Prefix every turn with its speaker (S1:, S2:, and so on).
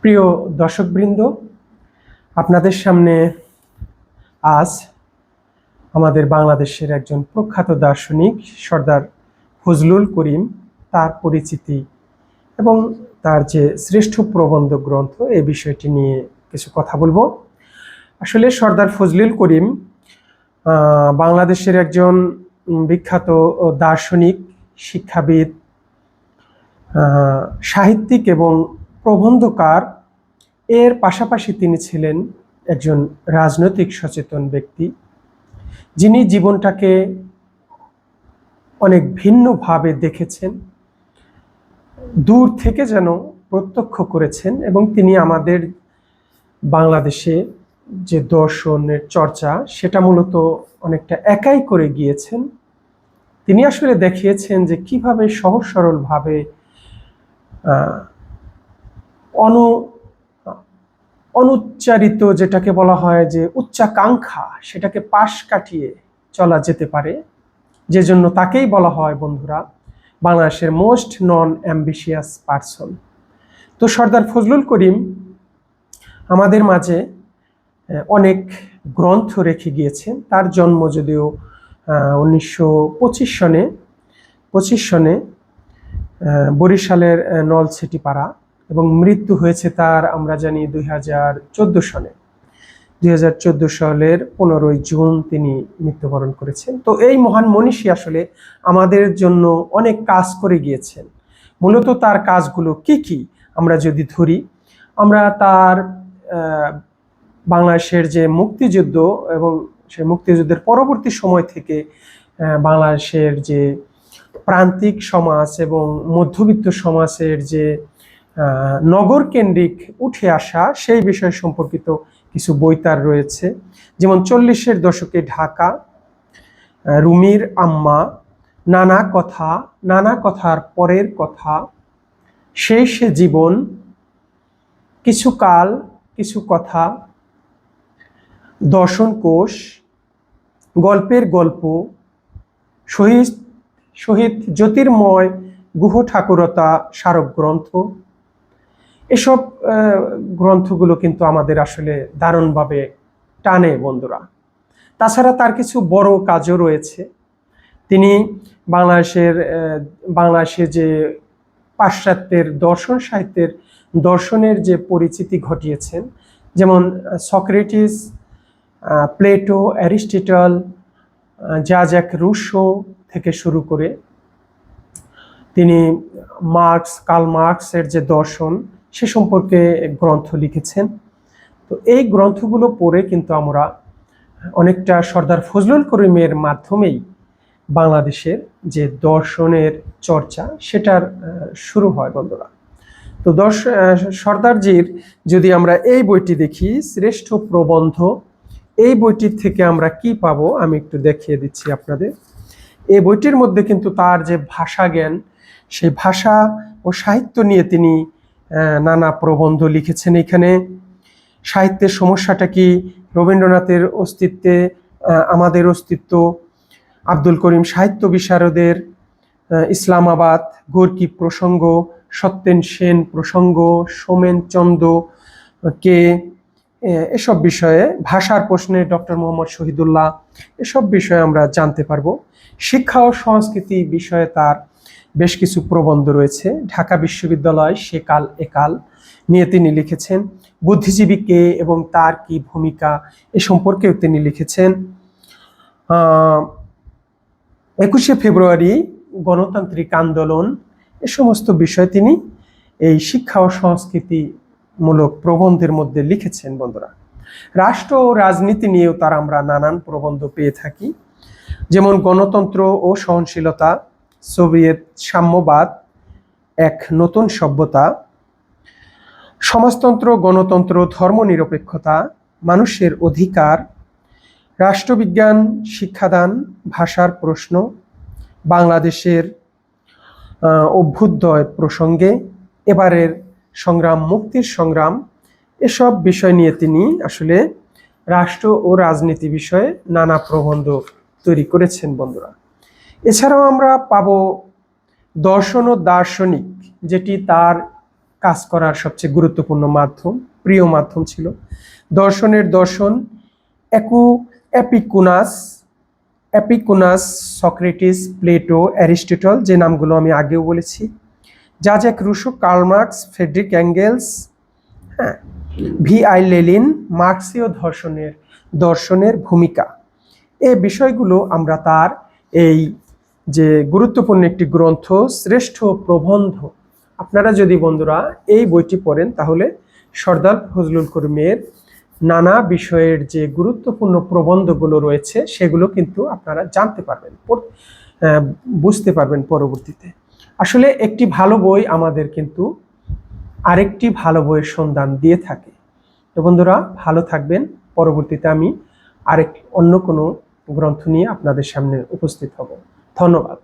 S1: প্রিয় দর্শকবৃন্দ, আপনাদের সামনে আজ আমাদের বাংলাদেশের একজন প্রখ্যাত দার্শনিক সর্দার ফজলুল করিম তার পরিচিতি এবং তার যে শ্রেষ্ঠ প্রবন্ধ গ্রন্থ, এই বিষয়টি নিয়ে কিছু কথা বলব। আসলে সর্দার ফজলুল করিম বাংলাদেশের একজন বিখ্যাত দার্শনিক, শিক্ষাবিদ সাহিত্যিক এবং প্রবন্ধকার। এর পাশাপাশি তিনি ছিলেন একজন রাজনৈতিক সচেতন ব্যক্তি, যিনি জীবনটাকে অনেক ভিন্নভাবে দেখেছেন, দূর থেকে যেন প্রত্যক্ষ করেছেন এবং তিনি আমাদের বাংলাদেশে যে দর্শনের চর্চা, সেটা মূলত অনেকটা একাই করে গিয়েছেন। তিনি আসলে দেখিয়েছেন যে কীভাবে সহজ সরলভাবে অনু, অনুচ্চারিত যেটাকে বলা হয় যে উচ্চাকাঙ্ক্ষা, সেটাকে পাশ কাটিয়ে চলা যেতে পারে। যে জন্য তাকেই বলা হয়, বন্ধুরা, বাংলাদেশের মোস্ট নন অ্যাম্বিশিয়াস পার্সন। তো সর্দার ফজলুল করিম আমাদের মাঝে অনেক গ্রন্থ রেখে গিয়েছেন। তার জন্ম যদিও উনিশশো পঁচিশ সনে পঁচিশ সনে বরিশালের আহ, নলছিটি পাড়া এবং মৃত্যু হয়েছে তার আমরা জানি দুই হাজার চোদ্দ সনে দুই সালের পনেরোই জুন তিনি মৃত্যুবরণ করেছেন। তো এই মহান মনীষী আসলে আমাদের জন্য অনেক কাজ করে গিয়েছেন। মূলত তার কাজগুলো কি কি? আমরা যদি ধরি আমরা তার বাংলাদেশের যে মুক্তিযুদ্ধ এবং সে মুক্তিযুদ্ধের পরবর্তী সময় থেকে বাংলাদেশের যে প্রান্তিক সমাজ এবং মধ্যবিত্ত সমাজের যে নগর কেন্দ্রিক উঠে আসা সেই বিষয় সম্পর্কিত কিছু বই তার রয়েছে। যেমন চল্লিশের দশকে ঢাকা রুমির আম্মা, নানা কথা, নানা কথার পরের কথা সেই সে জীবন, কিছু কাল, কিছু কথা, দর্শন কোষ, গল্পের গল্প, শহীদ শহীদ জ্যোতির্ময় গুহ ঠাকুরতা স্মারক গ্রন্থ। এসব গ্রন্থগুলো কিন্তু আমাদের আসলে দারুণভাবে টানে বন্ধুরা। তাছাড়া তার কিছু বড় কাজও রয়েছে। তিনি বাংলাদেশের বাংলাদেশে যে পাশ্চাত্যের দর্শন সাহিত্যের দর্শনের যে পরিচিতি ঘটিয়েছেন, যেমন সক্রেটিস প্লেটো, অ্যারিস্টিটল যা জ্যাক রুশো থেকে শুরু করে তিনি মার্কস, কার্ল মার্কসের যে দর্শন, সে সম্পর্কে গ্রন্থ লিখেছেন। তো এই গ্রন্থগুলো পড়ে কিন্তু আমরা অনেকটা সর্দার ফজলুল করিমের মাধ্যমেই বাংলাদেশের যে দর্শনের চর্চা, সেটার শুরু হয় বন্ধুরা। তো দর্শ সর্দারজির যদি আমরা এই বইটি দেখি, শ্রেষ্ঠ প্রবন্ধ এই বইটির থেকে আমরা কি পাবো আমি একটু দেখিয়ে দিচ্ছি আপনাদের। এই বইটির মধ্যে কিন্তু তার যে ভাষা জ্ঞান সেই ভাষা ও সাহিত্য নিয়ে তিনি নানা প্রবন্ধ লিখেছেন এখানে। সাহিত্যের সমস্যাটা কি? রবীন্দ্রনাথের অস্তিত্বে আমাদের অস্তিত্ব আব্দুল করিম সাহিত্য বিশারদের ইসলামাবাদ গোর্কি প্রসঙ্গ সত্যেন সেন প্রসঙ্গ সোমেন চন্দ আহ, কে এসব বিষয়ে ভাষার প্রশ্নে ডক্টর মোহাম্মদ শহীদুল্লাহ এসব বিষয়ে আমরা জানতে পারব। শিক্ষা ও সংস্কৃতি বিষয়ে তার বেশ কিছু প্রবন্ধ রয়েছে। ঢাকা বিশ্ববিদ্যালয় সেকাল একাল নিয়ে তিনি লিখেছেন, বুদ্ধিজীবী কে এবং তার কি ভূমিকা এ সম্পর্কেও তিনি লিখেছেন। একুশে ফেব্রুয়ারি গণতান্ত্রিক আন্দোলন, এ সমস্ত বিষয় তিনি এই শিক্ষা ও সংস্কৃতিমূলক প্রবন্ধের মধ্যে লিখেছেন বন্ধুরা। রাষ্ট্র ও রাজনীতি নিয়েও তার আমরা নানান প্রবন্ধ পেয়ে থাকি। যেমন গণতন্ত্র ও সহনশীলতা, সোভিয়েত সাম্যবাদ, এক নতুন সভ্যতা, সমাজতন্ত্র, গণতন্ত্র, ধর্মনিরপেক্ষতা, মানুষের অধিকার, রাষ্ট্রবিজ্ঞান, শিক্ষাদান, ভাষার প্রশ্ন, বাংলাদেশের অভ্যুদয় প্রসঙ্গে, এবারের সংগ্রাম, মুক্তির সংগ্রাম, এসব বিষয় নিয়ে তিনি আসলে রাষ্ট্র ও রাজনীতি বিষয়ে নানা প্রবন্ধ তৈরি করেছেন বন্ধুরা। এছাড়াও আমরা পাব দর্শন ও দার্শনিক, যেটি তার কাজ করার সবচেয়ে গুরুত্বপূর্ণ মাধ্যম, প্রিয় মাধ্যম ছিল। দর্শনের দর্শন, একু অ্যাপিকুনাস অ্যাপিকুনাস, সক্রেটিস, প্লেটো, অ্যারিস্টটল, যে নামগুলো আমি আগেও বলেছি। যা Jacques Rousseau Karl Marx Friedrich Engels হ্যাঁ ভি আই লেলিন মার্ক্সীয় ধর্ষণের, দর্শনের ভূমিকা। এ বিষয়গুলো আমরা তার এই যে গুরুত্বপূর্ণ একটি গ্রন্থ, শ্রেষ্ঠ প্রবন্ধ, আপনারা যদি বন্ধুরা এই বইটি পড়েন, তাহলে সর্দার ফজলুল করিমের নানা বিষয়ের যে গুরুত্বপূর্ণ প্রবন্ধগুলো রয়েছে, সেগুলো কিন্তু আপনারা জানতে পারবেন বুঝতে পারবেন পরবর্তীতে। আসলে একটি ভালো বই আমাদের কিন্তু আরেকটি ভালো বইয়ের সন্ধান দিয়ে থাকে। তো বন্ধুরা, ভালো থাকবেন। পরবর্তীতে আমি আরেক, অন্য কোনো গ্রন্থ নিয়ে আপনাদের সামনে উপস্থিত হব। ধন্যবাদ।